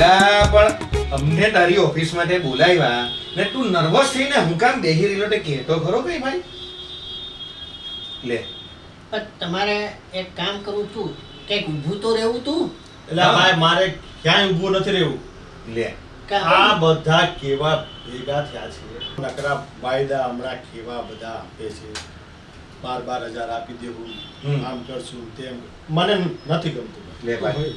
લા પણ અમને તારી ઓફિસ માટે બોલાવ્યા ને તું નર્વસ થઈને હું કામ બેહી રહેલો તે કહેતો ખરો કઈ ભાઈ? લે. પણ તમારે એક કામ કરવું તું કે ઊભું તો રહેવું તું? એટલે ભાઈ મારે ક્યાંય ઊભું નથી રહેવું. લે. કે? આ બધા કેવા ભેગા થયા છે. નકરા વાયદા હમણાં કેવા બધા આપે છે. બાર બાર હજાર આપી દેવું. આમ કરશું તેમ. મને નથી ગમતું. લે ભાઈ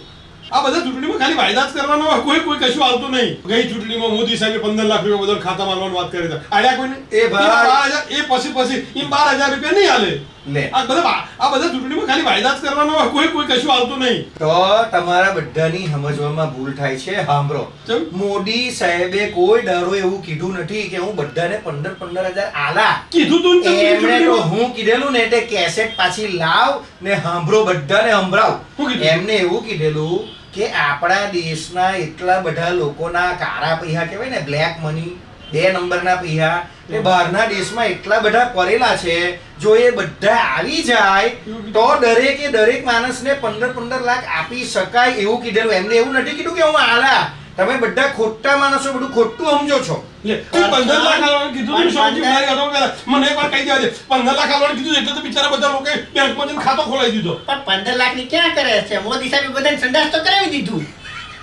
આ બધા ચૂંટણીમાં ખાલી વાયદા જ કરવાનો હોય. કોઈ કોઈ કશું આવતું નહીં. ગઈ ચૂંટણીમાં મોદી સાહેબે પંદર લાખ રૂપિયા બધા ખાતા આલવાની વાત કરી હતા આડ્યા કોઈને? એ ભાઈ. બાર હજાર એ પછી પછી એમ બાર હજાર રૂપિયા નહીં હાલે લે. આ બધા આ બધા ચૂંટણીમાં ખાલી વાયદા જ કરવાનો કોઈ કોઈ કશું આવતું નહીં. તો તમારા બધાની સમજવામાં ભૂલ થાય છે સાંભળો. મોદી સાહેબે કોઈ ડરો એવું કીધું નથી કે હું બધાને પંદર પંદર હજાર આલા. કીધું તું એમણે તો હું કીધેલું ને તે કેસેટ પાછી લાવ ને સાંભળો બધાને સંભળાવ. એમને એવું કીધેલું કે આપણા દેશના એટલા બધા લોકોના કાળા પૈસા કહેવાય ને બ્લેક મની બે નંબરના પૈસા એ બહારના દેશમાં એટલા બધા કરેલા છે જો એ બધા આવી જાય તો દરેકે દરેક માણસને પંદર પંદર લાખ આપી શકાય એવું કીધેલું. એમને એવું નથી કીધું કે હું આલા. તમે બધા ખોટા માણસો બધું ખોટું સમજો છો. પંદર લાખ કીધું મને કહી દેવા દે. પંદર લાખ આલવાનું કીધું એટલે તો બિચારા બધા લોકોએ બેંકમાં જઈને ખાતો ખોલાવી દીધો. પણ પંદર લાખની ક્યાં કરે છે? મોદી સાહેબ બધાને સંદાસ તો કરાવી દીધું.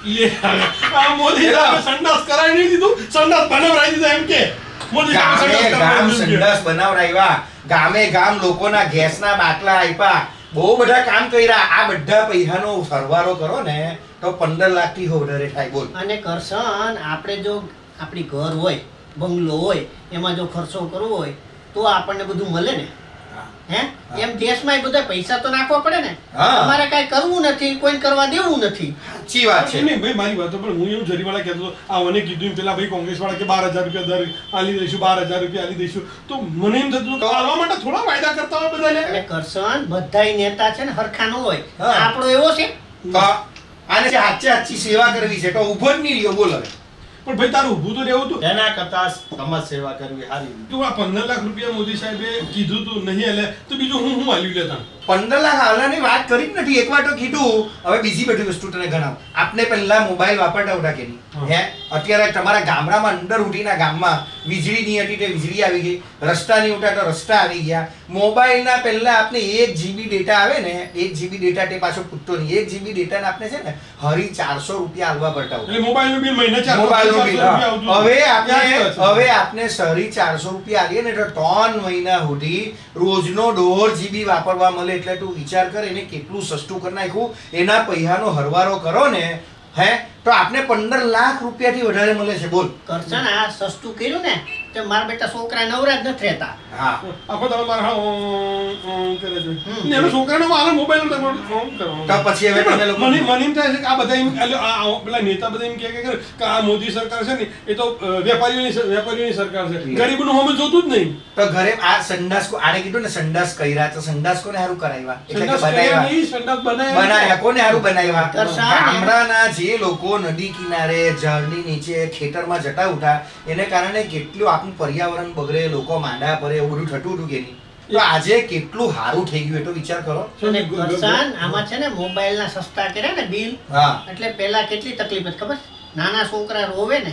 લે આ મોદી સાહેબે સંડાસ કરાવી નહીં દીધું સંડાસ બનાવરાવી દીધા એમ કે મોદી ગામે ગામ કરાવી દીધું કે. સંડાસ બનાવડાવ્યા ગામે ગામ લોકોના ગેસના બાટલા આપ્યા બહુ બધા કામ કર્યા. આ બધા પૈસાનો સરવાળો કરો ને તો પંદર લાખથી વધારે થાય. બોલ. અને કરશન આપણે જો આપણી ઘર હોય બંગલો હોય એમાં જો ખર્ચો કરવો હોય તો આપણને બધું મળે ને? હે. એમ દેશમાં બધા પૈસા તો નાખવા પડે ને? હા. તમારે કાંઈ કરવું નથી કોઈ કરવા દેવું નથી. સાચી વાત છે. નહીં ભાઈ મારી વાતો પણ હું એવું જરીવાળા કહેતો હતો આ મને કીધું એમ પેલા ભાઈ કોંગ્રેસ વાળા કે બાર હજાર રૂપિયા દર આલી દઈશું બાર હજાર રૂપિયા આલી દઈશું. તો મને એમ થતું હતું કે આલવા માટે થોડા વાયદા કરતા હોય બધાને. એટલે કરશન બધાય નેતા છે ને હરખાનો ન હોય. હા. આપણો એવો છે? તો આને સાચે સાચી સેવા કરવી છે તો ઊભો જ નહીં રહ્યો બોલ હવે. પણ ભાઈ તારું ઊભું તો રહેવું હતું એના કરતા સમાજ સેવા કરવી સારી. તું આ પંદર લાખ રૂપિયા મોદી સાહેબે કીધું તું નહીં એટલે તો બીજું હું હું આલ્યું લેતા પંદર લાખ હાલવાની વાત કરી જ નથી. એકવાર તો કીધું હવે બીજી બધી વસ્તુ તને ગણાવ. આપને પહેલા મોબાઈલ વાપરતા હતા કે હે. અત્યારે તમારા ગામડામાં અંદર ઉઠીના ગામમાં વીજળી નહીં હતી તે વીજળી આવી ગઈ. રસ્તા નહીં ઉઠા તો રસ્તા આવી ગયા. મોબાઈલના પહેલા આપને એક જીબી ડેટા આવે ને એક જીબી ડેટા તે પાછો પૂછતો નહીં. એક જીબી ડેટા આપને છે ને હરી ચારસો રૂપિયા આલવા પડતા હોય. એટલે મોબાઈલનું બિલ મહિને મોબાઈલનું બિલ. હવે આપણે. હવે આપને સરી ચારસો રૂપિયા આલીએ ને તો ત્રણ મહિના સુધી રોજનો દોઢ જીબી વાપરવા મળે એટલે તું વિચાર કર, એને કેટલું સસ્તું કરી નાખ્યું, એના પૈસાનો હરવારો કરો ને, હે? તો આપને પંદર લાખ રૂપિયાથી વધારે મળે છે, બોલ. કરશન આ સસ્તું કર્યું ને તો મારા બેટા છોકરા નવરા જ નથી રહેતા. હા. આખો દાડો મારે કરે છે. ને એનો છોકરાનો મારા મોબાઈલ નો ફોન કરવાનો. તો પછી હવે તમે લોકો મને મને એમ થાય છે કે આ બધા એમ આ- આ પેલા નેતા બધા એમ કહે કે કે આ મોદી સરકાર છે ને એ તો વેપારીઓની વેપારીઓની સરકાર છે. ગરીબનું હમે જોતું જ નહીં. તો ઘરે આ સંડાસ કો- આને કીધું ને સંડાસ કર્યા તો સંડાસ કોને હારું કરાવ્યા? એટલે કે બનાવ્યા. નહીં, સંડાસ બનાવ્યા બનાવ્યા કોને હારું બનાવ્યા? ગામડાના જે લોકો નદી કિનારે ઝાડની નીચે ખેતરમાં જતા ઉઠા એને કારણે કેટલું આપણું પર્યાવરણ બગડે લોકો માંડા પડે એવું બધું થતું હતું કે નહીં? તો આજે કેટલું સારું થઈ ગયું એટલો વિચાર કરો. અને કરશન આમાં છે ને મોબાઈલ ના સસ્તા કર્યા ને બિલ? હા. એટલે પેલા કેટલી તકલીફ હતી ખબર? નાના છોકરા રોવે ને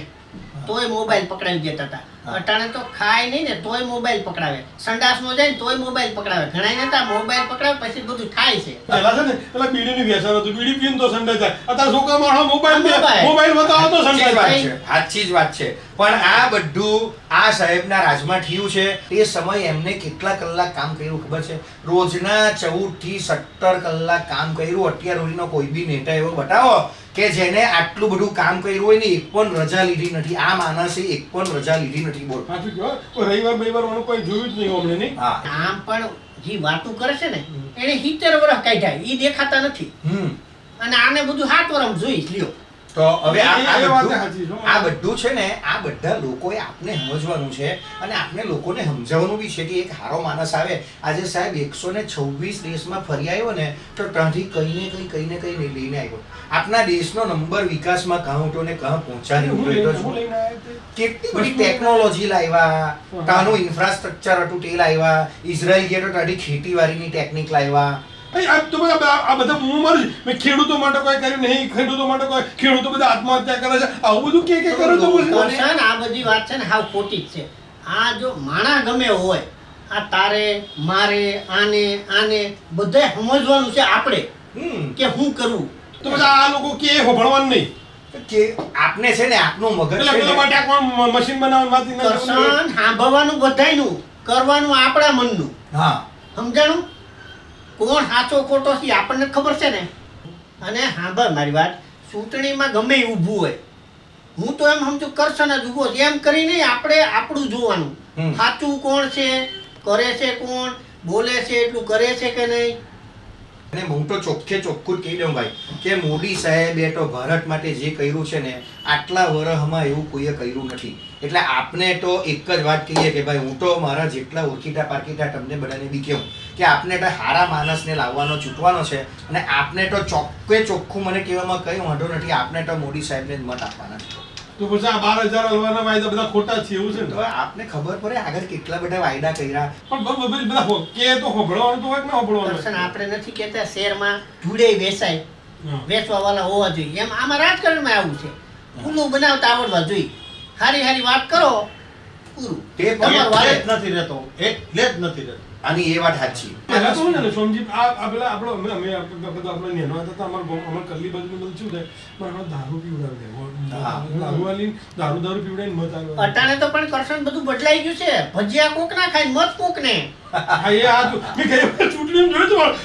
તોય મોબાઈલ પકડાવી દેતા હતા. અટાણે તો ખાય નહીં ને તોય મોબાઈલ પકડાવે. સંડાસ નો જાય ને તોય મોબાઈલ પકડાવે. ઘણા નતા મોબાઈલ પકડાવે પછી બધું થાય છે. પેલા છે ને પેલા બીડીની વ્યસન હતું. બીડી પીને તો સંડાસ જાય. અત્યારે છોકરા માણસ મોબાઈલ મોબાઈલ. બતાવો તો સંડાસ છે. સાચી જ વાત છે. પણ આ બધું આ સાહેબના રાજમાં થયું છે. તે સમય એમને કેટલા કલાક કામ કર્યું ખબર છે? રોજના ચૌદથી સત્તર કલાક કામ કર્યું. અત્યાર સુધીનો કોઈ બી નેતા એવો બતાવો કે જેને આટલું બધું કામ કર્યું હોય ને એક પણ રજા લીધી નથી. આ માણસે એક પણ રજા લીધી નથી બોલ. સાચું રવિવાર બવિવાર વાળું કોઈ જોયું જ નહીં અમને નહીં? હા. આમ પણ જે વાતો કરે છે ને એને સિત્તેર વર્ષ કાઢ્યા એ દેખાતા નથી. હમ. અને આને બધું સાત વર્ષ જોઈ લ્યો. તો હવે આ બધું- છે. ને આ બધા લોકોએ આપને સમજવાનું છે અને આપને લોકોને સમજાવવાનું બી છે કે એક હારો માણસ આવે. આજે સાહેબ એકસો ને છવ્વીસ દેશમાં ફરી આવ્યો ને તો ત્યાંથી કઈ ને કઈ કઈ ને કઈ લઈને આવ્યો. આપના દેશનો નંબર વિકાસમાં કાં ઉઠો ને કાં પહોંચાડી. કેટલી બધી ટેકનોલોજી લાવ્યા. ત્યાંનું ઇન્ફ્રાસ્ટ્રક્ચર હતું તે લાવ્યા. ઇઝરાયલ ગયા તો ત્યાંથી ખેતીવાડીની ટેકનિક લાવ્યા. તો આ બધા બૂમો મારું મેં ખેડૂતો માટે કોઈ કર્યું નહીં ખેડૂતો માટે કોઈ ખેડૂતો બધા આત્મહત્યા કરે છે. આવું બધું કે કે કરો તો આ બધી વાત છે ને હાવ ખોટી જ છે. આ જો માણા ગમે હોય આ તારે મારે આને આને બધાય સમજવાનું છે આપણે હમ. કે હું કરું. તો બધા આ લોકો કે ભણવાનું નહીં. કે આપને છે ને આપનું મગજ એટલે માટે કોણ મશીન બનાવવાનું કરવાનું. બધાયનું કરવાનું આપણા મનનું. હા. સમજાણું? કોણ સાચો ખોટો છે આપણને ખબર છે ને? અને સાંભળ મારી વાત ચૂંટણીમાં ગમે ઊભું હોય. હું તો એમ સમજુ કરશન જ ઊભો છે એમ કરીને આપણે આપણું જોવાનું. સાચું કોણ છે? કરે છે કોણ? બોલે છે એટલું કરે છે કે નહીં? અને હું તો ચોખ્ખે ચોખ્ખું જ કહી દઉં ભાઈ કે મોદી સાહેબે તો ભારત માટે જે કર્યું છે ને આટલા વર્ષમાં એવું કોઈએ કર્યું નથી. એટલે આપને તો એક જ વાત કહીએ કે ભાઈ હું તો મારા જેટલા ઓળખીતા પારખીતા તમને બધાને બી કહું. કે આપને તો હારા માણસને લાવવાનો ચૂંટવાનો છે. અને આપને તો ચોખ્ખે ચોખ્ખું મને કહેવામાં કંઈ વાંધો નથી આપને તો મોદી સાહેબને જ મત આપવાના છે. તો પછી આ બાર હજાર હલવાના વાયદા બધા ખોટા છે એવું છે ને? તો આપને ખબર પડે આગળ કેટલા બધા વાયદા કર્યા. પણ બધા કે તો હોભળવાનું તો હોય કે ના હોભળવાનું આપણે નથી કહેતા શેરમાં જુડે વેચાય. વેચવા વાળા હોવા જોઈએ. એમ આમાં રાજકારણમાં આવું છે. ખુલ્લું બનાવતા આવડવા જોઈએ. હારી હારી વાત કરો પૂરું. તે તમારું જ નથી રહેતો એટલે જ નથી રહેતો. આની એ વાત સાચી પહેલા તો ને, સોમજી, આ- આ પેલા આપણો અમે- અમે બધા આપણે નેનો હતા તો અમાર ગામ- કલ્લી બાજુ બધું શું થાય? પણ હાથ દારૂ પીવડાવી દે. દારૂ વાલી દારૂ દારૂ પીવડાવીને મત આલવા અટાણે તો પણ કરશન બધું બદલાઈ ગયું છે ભજીયા કોક ના ખાય મત કોક ને હા, એ આ મેં ગઈ ચૂંટણી જોયું હતું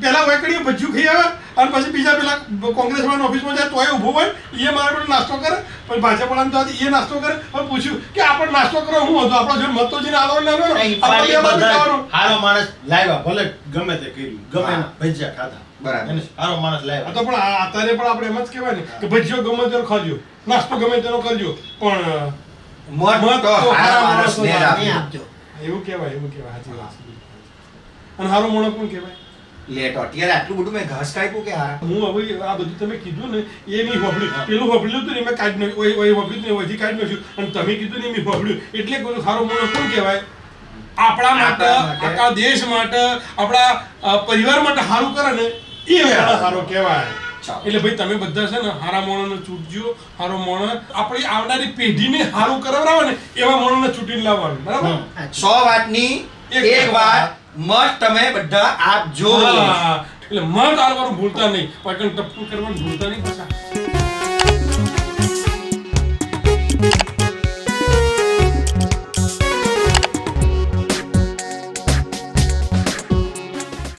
પેલા વેકડીએ ભજીયું ખાઈ આવે અને પછી બીજા પેલા કોંગ્રેસ વાળાની ઓફિસમાં જાય તોય ઊભો હોય એ મારા પેલો નાસ્તો કરે પછી ભાજપ વાળાને તો એ નાસ્તો કરે અને પૂછ્યું કે આપણે નાસ્તો કરો હું હતો આપણો જોડે મત તો જેને આલો ને આલો ને. નહીં, આપણે બે બાજુ બધા જવાનું. હારો માણસ લાવ્યા ભલે ગમે તે કર્યું ગમે ભજીયા ખાધા બરાબર. હારો માણસ લાવ્યા તો પણ અત્યારે પણ આપણે એમ જ કહેવાય ને કે ભજીયો ગમે તેનો ખાજો નાસ્તો ગમે તેનો કરજો પણ મત તો હારા માણસને આપજો. આપજો એવું કહેવાય એવું કહેવાય સાચી વાત અને હારો મોણો કોણ કહેવાય લે અત્યારે આટલું બધું મેં ઘાસ કાપ્યું કે હારા હું હવે આ બધું તમે કીધું ને એ નહીં વાપર્યું પેલું વાપર્યું હતું ને મેં કાઢી નાખ્યું. ઓય ઓય વાપર્યું હતું ને હજી કાઢી નાખ્યું. અને તમે કીધું ને મેં વાપર્યું એટલે કોઈ સારો મોણો કોણ કહેવાય? આપણા માટે આપણા દેશ માટે આપણા પરિવાર માટે સારું કરે ને એ સારો કહેવાય. એટલે ભાઈ તમે બધા છે ને હારા મોણોને ચૂંટજો હારો મોણો. આપણી આવનારી પેઢીને સારું કરાવડાવે ને એવા મોણોને ચૂંટીને લાવવાનું. બરાબર? સો વાતની ની એક વાત. મત તમે બધા આપજો એટલે મત આવવાનું ભૂલતા નહીં. પણ ટપકું કરવાનું ભૂલતા નહીં પાછા